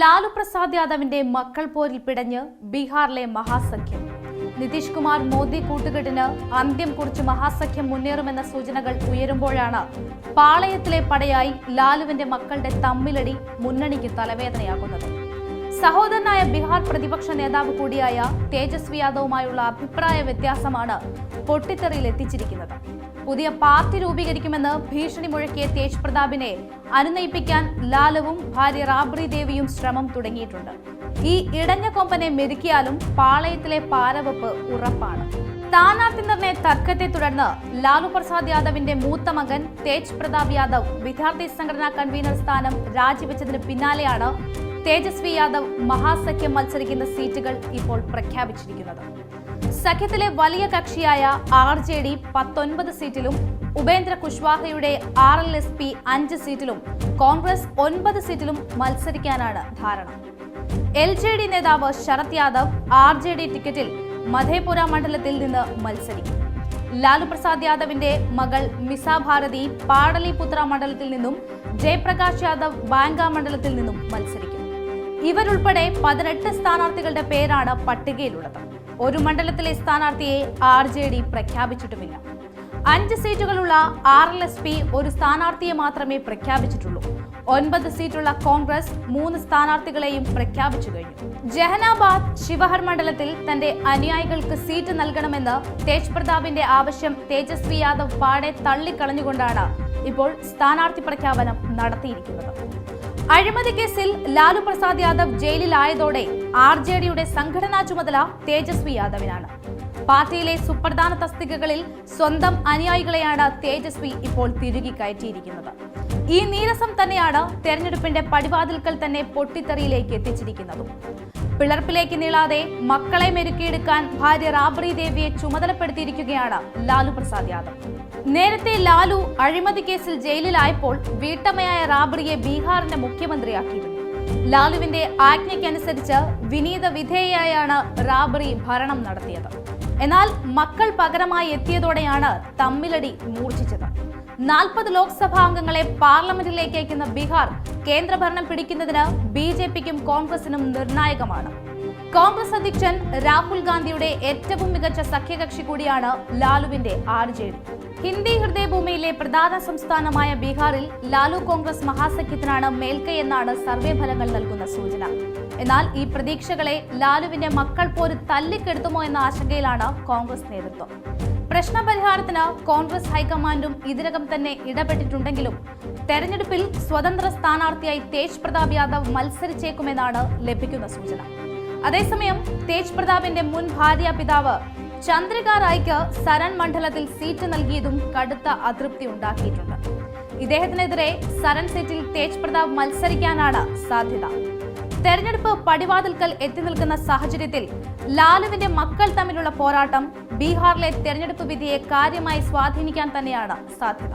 ലാലു പ്രസാദ് യാദവിന്റെ മക്കൾ പോരിൽ പിടഞ്ഞ് ബീഹാറിലെ മഹാസഖ്യം. നിതീഷ് കുമാർ മോദി കൂട്ടുകെട്ടിന് അന്ത്യം കുറിച്ച് മഹാസഖ്യം മുന്നേറുമെന്ന സൂചനകൾ ഉയരുമ്പോഴാണ് പാളയത്തിലെ പടയായി ലാലുവിന്റെ മക്കളുടെ തമ്മിലടി മുന്നണിക്ക് തലവേദനയാകുന്നത്. സഹോദരനായ ബീഹാർ പ്രതിപക്ഷ നേതാവ് കൂടിയായ തേജസ്വി യാദവുമായുള്ള അഭിപ്രായ വ്യത്യാസമാണ് പൊട്ടിത്തെറിയിൽ എത്തിച്ചിരിക്കുന്നത്. പുതിയ പാർട്ടി രൂപീകരിക്കുമെന്ന് ഭീഷണി മുഴക്കിയ തേജ് പ്രതാപിനെ അനുനയിപ്പിക്കാൻ ലാലുവും ഭാര്യ റാബ്രി ദേവിയും ശ്രമം തുടങ്ങിയിട്ടുണ്ട്. ഈ ഇടഞ്ഞ കൊമ്പനെ മെരുക്കിയാലും പാളയത്തിലെ പാരവെപ്പ് ഉറപ്പാണ്. സ്ഥാനാർത്ഥി നിർണയ തർക്കത്തെ തുടർന്ന് ലാലു പ്രസാദ് യാദവിന്റെ മൂത്ത മകൻ തേജ് പ്രതാപ് യാദവ് വിദ്യാർത്ഥി സംഘടനാ കൺവീനർ സ്ഥാനം രാജിവെച്ചതിന് പിന്നാലെയാണ് തേജസ്വി യാദവ് മഹാസഖ്യം മത്സരിക്കുന്ന സീറ്റുകൾ ഇപ്പോൾ പ്രഖ്യാപിച്ചിരിക്കുന്നത്. സഖ്യത്തിലെ വലിയ കക്ഷിയായ ആർ ജെ ഡി പത്തൊൻപത് സീറ്റിലും ഉപേന്ദ്ര കുശ്വാഹയുടെ ആർ എൽ എസ് പി അഞ്ച് സീറ്റിലും കോൺഗ്രസ് ഒൻപത് സീറ്റിലും മത്സരിക്കാനാണ് ധാരണ. എൽ ജെ ഡി നേതാവ് Sharad Yadav R J D ടിക്കറ്റിൽ മധേപുര മണ്ഡലത്തിൽ നിന്ന് മത്സരിക്കും. ലാലു പ്രസാദ് യാദവിന്റെ മകൾ മിസ ഭാരതി പാടലിപുത്ര മണ്ഡലത്തിൽ നിന്നും ജയപ്രകാശ് യാദവ് ബാങ്ക മണ്ഡലത്തിൽ നിന്നും മത്സരിക്കും. ഇവരുൾപ്പെടെ പതിനെട്ട് സ്ഥാനാർത്ഥികളുടെ പേരാണ് പട്ടികയിലുള്ളത്. ഒരു മണ്ഡലത്തിലെ സ്ഥാനാർത്ഥിയെ ആർ ജെ ഡി പ്രഖ്യാപിച്ചിട്ടുമില്ല. അഞ്ച് സീറ്റുകളുള്ള ആർ എൽ എസ് പി ഒരു സ്ഥാനാർത്ഥിയെ മാത്രമേ പ്രഖ്യാപിച്ചിട്ടുള്ളൂ. ഒൻപത് സീറ്റുള്ള കോൺഗ്രസ് മൂന്ന് സ്ഥാനാർത്ഥികളെയും പ്രഖ്യാപിച്ചു കഴിഞ്ഞു. ജഹനാബാദ് ശിവഹർ മണ്ഡലത്തിൽ തന്റെ അനുയായികൾക്ക് സീറ്റ് നൽകണമെന്ന് തേജ് പ്രതാപിന്റെ ആവശ്യം തേജസ്വി യാദവ് പാടെ തള്ളിക്കളഞ്ഞുകൊണ്ടാണ് ഇപ്പോൾ സ്ഥാനാർത്ഥി പ്രഖ്യാപനം നടത്തിയിരിക്കുന്നത്. അഴിമതി കേസിൽ ലാലു പ്രസാദ് യാദവ് ജയിലിലായതോടെ ആർ ജെ ഡിയുടെ സംഘടനാ ചുമതല തേജസ്വി യാദവിനാണ്. പാർട്ടിയിലെ സുപ്രധാന തസ്തികകളിൽ സ്വന്തം അനുയായികളെയാണ് തേജസ്വി ഇപ്പോൾ തിരുകി കയറ്റിയിരിക്കുന്നത്. ഈ നീരസം തന്നെയാണ് തെരഞ്ഞെടുപ്പിന്റെ പടിവാതിൽക്കൽ തന്നെ പൊട്ടിത്തെറിയിലേക്ക് എത്തിച്ചിരിക്കുന്നതും. പിളർപ്പിലേക്ക് നീളാതെ മക്കളെ മെരുക്കിയെടുക്കാൻ ഭാര്യ റാബ്രി ദേവിയെ ചുമതലപ്പെടുത്തിയിരിക്കുകയാണ് ലാലു പ്രസാദ് യാദവ്. നേരത്തെ ലാലു അഴിമതി കേസിൽ ജയിലിലായപ്പോൾ വീട്ടമ്മയായ റാബ്രിയെ ബീഹാറിന്റെ മുഖ്യമന്ത്രിയാക്കിയിരുന്നു. ലാലുവിന്റെ ആജ്ഞയ്ക്കനുസരിച്ച് വിനീത വിധേയയായാണ് റാബ്രി ഭരണം നടത്തിയത്. എന്നാൽ മക്കൾ പകരമായി എത്തിയതോടെയാണ് തമ്മിലടി മൂർച്ഛിച്ചത്. നാൽപ്പത് ലോക്സഭാ അംഗങ്ങളെ പാർലമെന്റിലേക്ക് അയക്കുന്ന ബീഹാർ കേന്ദ്രഭരണം പിടിക്കുന്നതിന് ബി ജെ പിക്കും കോൺഗ്രസിനും നിർണായകമാണ്. കോൺഗ്രസ് അധ്യക്ഷൻ രാഹുൽ ഗാന്ധിയുടെ ഏറ്റവും മികച്ച സഖ്യകക്ഷി കൂടിയാണ് ലാലുവിന്റെ ആർ ജെ ഡി. ഹിന്ദി ഹൃദയഭൂമിയിലെ പ്രധാന സംസ്ഥാനമായ ബീഹാറിൽ ലാലു കോൺഗ്രസ് മഹാസഖ്യത്തിനാണ് മേൽക്കൈ എന്നാണ് സർവേ ഫലങ്ങൾ നൽകുന്ന സൂചന. എന്നാൽ ഈ പ്രതീക്ഷകളെ ലാലുവിന്റെ മക്കൾ പോര് തല്ലിക്കെടുത്തുമോ എന്ന ആശങ്കയിലാണ് കോൺഗ്രസ് നേതൃത്വം. പ്രശ്നപരിഹാരത്തിന് കോൺഗ്രസ് ഹൈക്കമാൻഡും ഇതിനകം തന്നെ ഇടപെട്ടിട്ടുണ്ടെങ്കിലും തെരഞ്ഞെടുപ്പിൽ സ്വതന്ത്ര സ്ഥാനാർത്ഥിയായി തേജ് പ്രതാപ് യാദവ് മത്സരിച്ചേക്കുമെന്നാണ് ലഭിക്കുന്ന സൂചന. അതേസമയം തേജ് പ്രതാപിന്റെ മുൻ ഭാര്യ പിതാവ് ചന്ദ്രിക റായ്ക്ക് സരൺ മണ്ഡലത്തിൽ സീറ്റ് നൽകിയതും കടുത്ത അതൃപ്തി ഉണ്ടാക്കിയിട്ടുണ്ട്. ഇദ്ദേഹത്തിനെതിരെ സരൺ സീറ്റിൽ തേജ് പ്രതാപ് മത്സരിക്കാനാണ് സാധ്യത. തെരഞ്ഞെടുപ്പ് പടിവാതിൽക്കൽ എത്തി നിൽക്കുന്ന സാഹചര്യത്തിൽ ലാലുവിന്റെ മക്കൾ തമ്മിലുള്ള പോരാട്ടം ബീഹാറിലെ തെരഞ്ഞെടുപ്പ് വിധിയെ കാര്യമായി സ്വാധീനിക്കാൻ തന്നെയാണ് സാധ്യത.